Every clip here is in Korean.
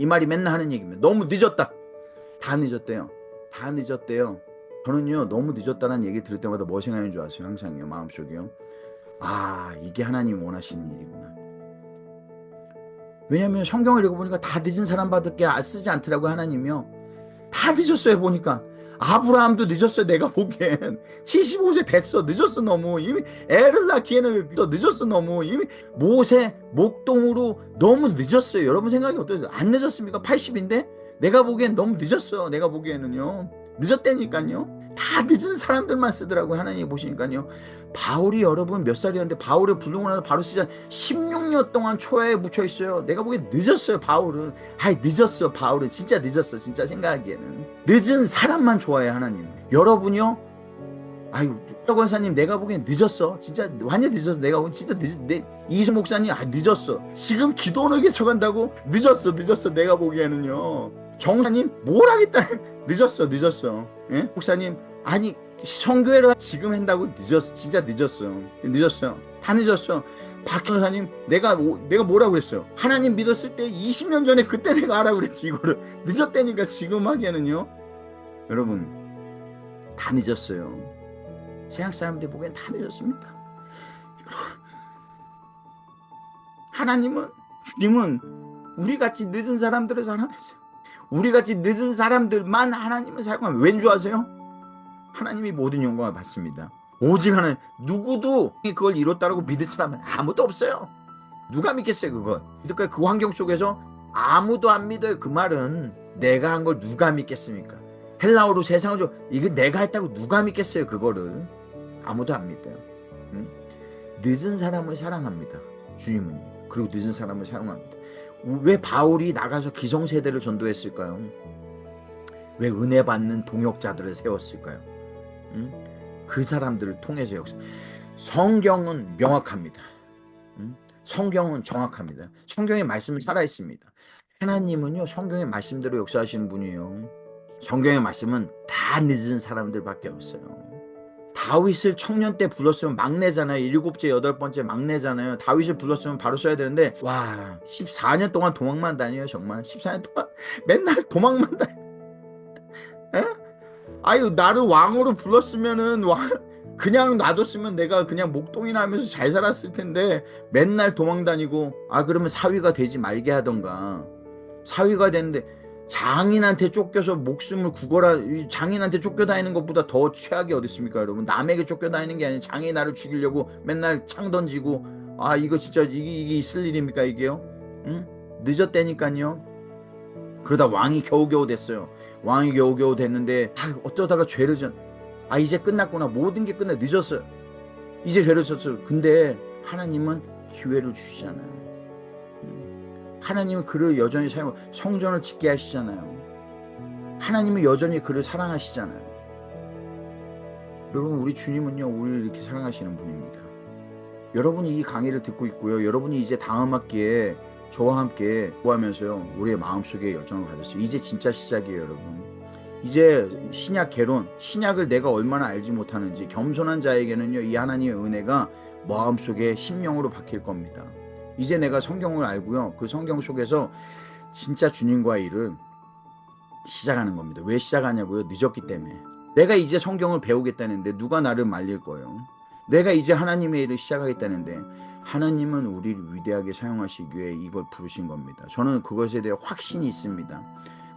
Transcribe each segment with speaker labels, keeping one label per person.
Speaker 1: 이 말이 맨날 하는 얘기입니다. 너무 늦었다. 다 늦었대요. 다 늦었대요. 저는요 너무 늦었다는 얘기 들을 때마다 뭐 생각하는 줄 아세요? 항상요 마음속에요. 아 이게 하나님 원하시는 일이구나. 왜냐하면 성경을 읽어보니까 다 늦은 사람밖에 쓰지 않더라고 요 하나님이요. 다 늦었어요 보니까. 아브라함도 늦었어요. 내가 보기엔. 75세 됐어. 늦었어 너무. 이미 애를 낳기에는 더 늦었어 너무. 이미 모세 목동으로 너무 늦었어요. 여러분 생각이 어떠세요? 안 늦었습니까? 80인데? 내가 보기엔 너무 늦었어. 내가 보기에는요. 늦었다니까요 다 늦은 사람들만 쓰더라고요 하나님 보시니까요. 바울이 여러분 몇 살이었는데 바울을 부르고 나서 바로 쓰자 16년 동안 초야에 묻혀 있어요. 내가 보기엔 늦었어요 바울은. 아이 늦었어 바울은. 진짜 늦었어 진짜 생각하기에는. 늦은 사람만 좋아해 하나님. 여러분요? 아유 권사님 내가 보기엔 늦었어. 진짜 완전 늦었어. 내가 보기엔 진짜 늦, 내 이수 목사님 아 늦었어. 지금 기도는 게쳐간다고? 늦었어 늦었어. 내가 보기에는요 정사님 뭘 하겠다. 늦었어 늦었어. 예? 목사님 아니 성교회를 지금 한다고 늦었어 진짜 늦었어. 늦었어요 다 늦었어. 박현사님 내가 뭐- 내가 뭐라고 그랬어요 하나님 믿었을 때 20년 전에 그때 내가 하라고 그랬지 이거를. 늦었다니까 지금 하기에는요. 여러분 다 늦었어요. 세상 사람들 보기엔 다 늦었습니다. 하나님은 주님은 우리같이 늦은 사람들을 사랑하세요 우리같이 늦은 사람들만 하나님을 사용하면 왠줄 아세요? 하나님이 모든 영광을 받습니다. 오직 하나님 누구도 그걸 이뤘다라고 믿을 사람은 아무도 없어요. 누가 믿겠어요 그걸? 그러니까 그 환경 속에서 아무도 안 믿어요. 그 말은 내가 한 걸 누가 믿겠습니까? 헬라어로 세상을 좀 이게 내가 했다고 누가 믿겠어요 그거를? 아무도 안 믿어요. 응? 늦은 사람을 사랑합니다. 주님은 그리고 늦은 사람을 사용합니다. 왜 바울이 나가서 기성세대를 전도했을까요? 왜 은혜 받는 동역자들을 세웠을까요? 응? 그 사람들을 통해서 역사. 성경은 명확합니다. 응? 성경은 정확합니다. 성경의 말씀은 살아 있습니다. 하나님은요 성경의 말씀대로 역사하시는 분이에요. 성경의 말씀은 다 늦은 사람들밖에 없어요. 다윗을 청년 때 불렀으면 막내잖아요. 일곱째, 여덟 번째 막내잖아요. 다윗을 불렀으면 바로 써야 되는데, 와, 14년 동안 도망만 다녀요, 정말. 14년 동안 맨날 도망만 다녀. 에? 아유, 나를 왕으로 불렀으면은, 왕, 그냥 놔뒀으면 내가 그냥 목동이나 하면서 잘 살았을 텐데, 맨날 도망 다니고, 아, 그러면 사위가 되지 말게 하던가. 사위가 되는데, 장인한테 쫓겨서 목숨을 구걸하 장인한테 쫓겨다니는 것보다 더 최악이 어디 있습니까 여러분? 남에게 쫓겨다니는 게 아니라 장인이 나를 죽이려고 맨날 창 던지고 아 이거 진짜 이게, 이게 있을 일입니까 이게요? 응? 늦었다니까요. 그러다 왕이 겨우겨우 됐어요. 왕이 겨우겨우 됐는데 아 어쩌다가 죄를 전아 이제 끝났구나. 모든 게 끝나 늦었어요. 이제 죄를 졌어요. 근데 하나님은 기회를 주시잖아요 하나님은 그를 여전히 사용 성전을 짓게 하시잖아요. 하나님은 여전히 그를 사랑하시잖아요. 여러분 우리 주님은요 우리를 이렇게 사랑하시는 분입니다. 여러분이 이 강의를 듣고 있고요. 여러분이 이제 다음 학기에 저와 함께 구하면서요 우리의 마음속에 열정을 가졌어요. 이제 진짜 시작이에요, 여러분. 이제 신약 개론, 신약을 내가 얼마나 알지 못하는지 겸손한 자에게는요 이 하나님의 은혜가 마음속에 심령으로 박힐 겁니다. 이제 내가 성경을 알고요. 그 성경 속에서 진짜 주님과의 일을 시작하는 겁니다. 왜 시작하냐고요? 늦었기 때문에. 내가 이제 성경을 배우겠다는데 누가 나를 말릴 거예요? 내가 이제 하나님의 일을 시작하겠다는데 하나님은 우리를 위대하게 사용하시기 위해 이걸 부르신 겁니다. 저는 그것에 대해 확신이 있습니다.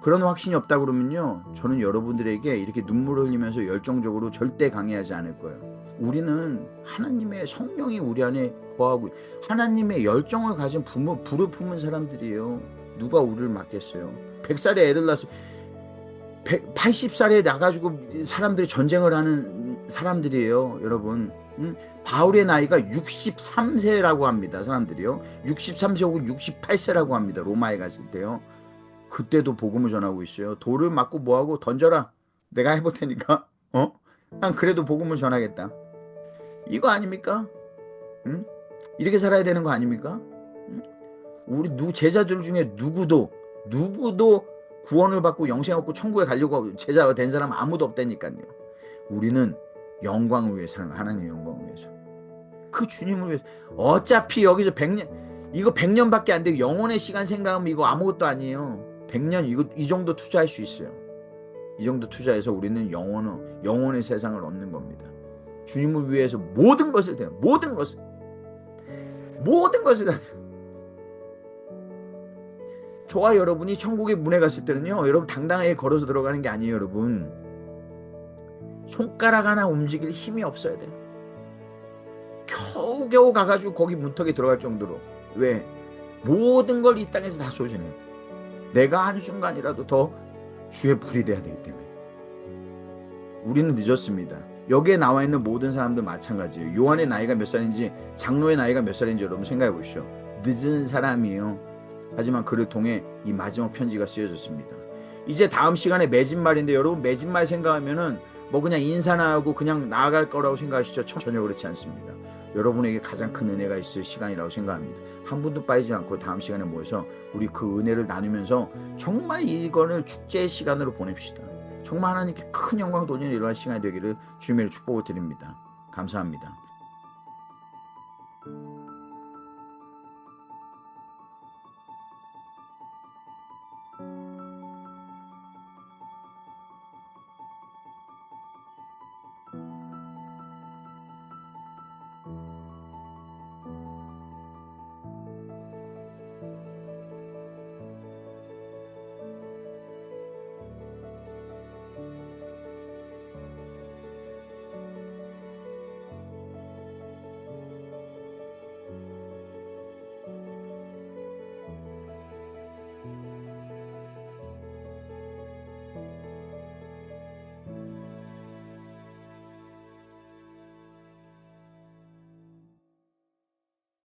Speaker 1: 그런 확신이 없다 그러면요. 저는 여러분들에게 이렇게 눈물 흘리면서 열정적으로 절대 강의하지 않을 거예요. 우리는 하나님의 성령이 우리 안에 거하고 하나님의 열정을 가진 부모, 불을 품은 사람들이에요. 누가 우리를 맡겠어요? 100살에 애를 낳아서 100, 80살에 나가지고 사람들이 전쟁을 하는 사람들이에요. 여러분. 응? 바울의 나이가 63세라고 합니다. 사람들이요. 63세 혹은 68세라고 합니다. 로마에 갔을 때요. 그때도 복음을 전하고 있어요. 돌을 맞고 뭐하고 던져라. 내가 해볼 테니까. 어? 난 그래도 복음을 전하겠다. 이거 아닙니까? 응? 이렇게 살아야 되는 거 아닙니까? 응? 우리 누 제자들 중에 누구도 누구도 구원을 받고 영생 얻고 천국에 가려고 제자가 된 사람 아무도 없다니까요. 우리는 영광을 위해 사는 하나님 영광을 위해서. 그 주님을 위해서 어차피 여기서 100년 이거 100년밖에 안 되고 영혼의 시간 생각하면 이거 아무것도 아니에요. 100년 이거 이 정도 투자할 수 있어요. 이 정도 투자해서 우리는 영원의 영원의 세상을 얻는 겁니다. 주님을 위해서 모든 것을 드려 모든 것을. 모든 것을 다 저와 여러분이 천국의 문에 갔을 때는요 여러분 당당하게 걸어서 들어가는 게 아니에요 여러분. 손가락 하나 움직일 힘이 없어야 돼요. 겨우겨우 가가지고 거기 문턱에 들어갈 정도로. 왜? 모든 걸 이 땅에서 다 소진해요 내가 한순간이라도 더 주의 불이 돼야 되기 때문에. 우리는 늦었습니다 여기에 나와 있는 모든 사람들 마찬가지예요. 요한의 나이가 몇 살인지 장로의 나이가 몇 살인지 여러분 생각해 보십시오. 늦은 사람이에요. 하지만 그를 통해 이 마지막 편지가 쓰여졌습니다. 이제 다음 시간에 맺은말인데 여러분 맺은말 생각하면은 뭐 그냥 인사나 하고 그냥 나아갈 거라고 생각하시죠? 전혀 그렇지 않습니다. 여러분에게 가장 큰 은혜가 있을 시간이라고 생각합니다. 한 분도 빠지지 않고 다음 시간에 모여서 우리 그 은혜를 나누면서 정말 이거를 축제의 시간으로 보냅시다 정말 하나님께 큰 영광 돌리는 이러한 시간이 되기를 주님의 축복을 드립니다. 감사합니다